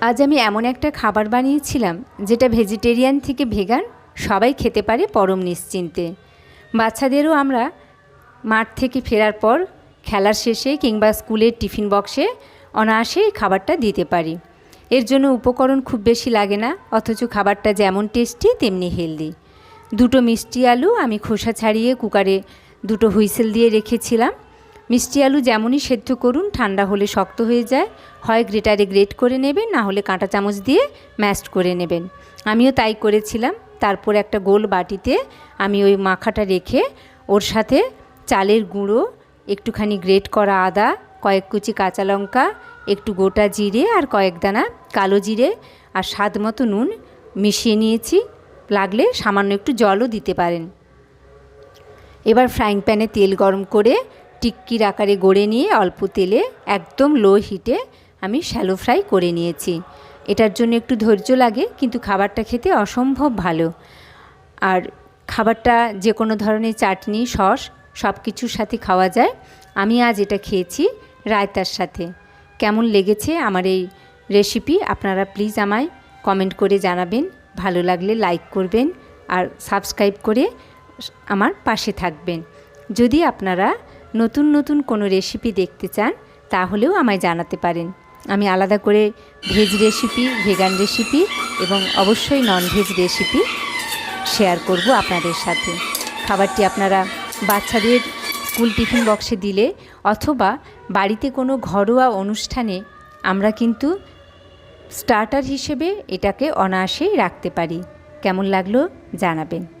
আজ আমি এমন একটা খাবার বানিয়েছিলাম, যেটা ভেজিটেরিয়ান থেকে ভেগান সবাই খেতে পারে পরম নিশ্চিন্তে। বাচ্চাদেরও আমরা মাঠ থেকে ফেরার পর, খেলার শেষে কিংবা স্কুলের টিফিন বক্সে অনায়াসে খাবারটা দিতে পারি। এর জন্য উপকরণ খুব বেশি লাগে না, অথচ খাবারটা যেমন টেস্টি, তেমনি হেলদি। দুটো মিষ্টি আলু আমি খোসা ছাড়িয়ে কুকারে দুটো হুইসেল দিয়ে রেখেছিলাম। মিষ্টি আলু যেমনই সেদ্ধ করুন, ঠান্ডা হলে শক্ত হয়ে যায়। হয় গ্রেটারে গ্রেট করে নেবেন, না হলে কাঁটা চামচ দিয়ে ম্যাশড করে নেবেন। আমিও তাই করেছিলাম। তারপর একটা গোল বাটিতে আমি ওই মাখাটা রেখে ওর সাথে চালের গুঁড়ো, একটুখানি গ্রেট করা আদা, কয়েক কুচি কাঁচা লঙ্কা, একটু গোটা জিরে আর কয়েক দানা কালো জিরে আর স্বাদ মতো নুন মিশিয়ে নিয়েছি। লাগলে সামান্য একটু জলও দিতে পারেন। এবার ফ্রাইং প্যানে তেল গরম করে টিক্কির আকারে গড়ে নিয়ে অল্প তেলে একদম লো হিটে আমি শ্যালো ফ্রাই করে নিয়েছি। এটার জন্য একটু ধৈর্য লাগে, কিন্তু খাবারটা খেতে অসম্ভব ভালো। আর খাবারটা যে কোনো ধরনের চাটনি, সস সব কিছুর সাথে খাওয়া যায়। আমি আজ এটা খেয়েছি রায়তার সাথে। কেমন লেগেছে আমার এই রেসিপি আপনারা প্লিজ আমায় কমেন্ট করে জানাবেন। ভালো লাগলে লাইক করবেন আর সাবস্ক্রাইব করে আমার পাশে থাকবেন। যদি আপনারা নতুন নতুন কোনো রেসিপি দেখতে চান, তাহলেও আমায় জানাতে পারেন। আমি আলাদা করে ভেজ রেসিপি ভেগান রেসিপি এবং অবশ্যই নন ভেজ রেসিপি শেয়ার করব আপনাদের সাথে। খাবারটি আপনারা বাচ্চাদের স্কুল টিফিন বক্সে দিলে অথবা বাড়িতে কোনো ঘরোয়া অনুষ্ঠানে আমরা কিন্তু স্টার্টার হিসেবে এটাকে অনায়াসেই রাখতে পারি। কেমন লাগল জানাবেন।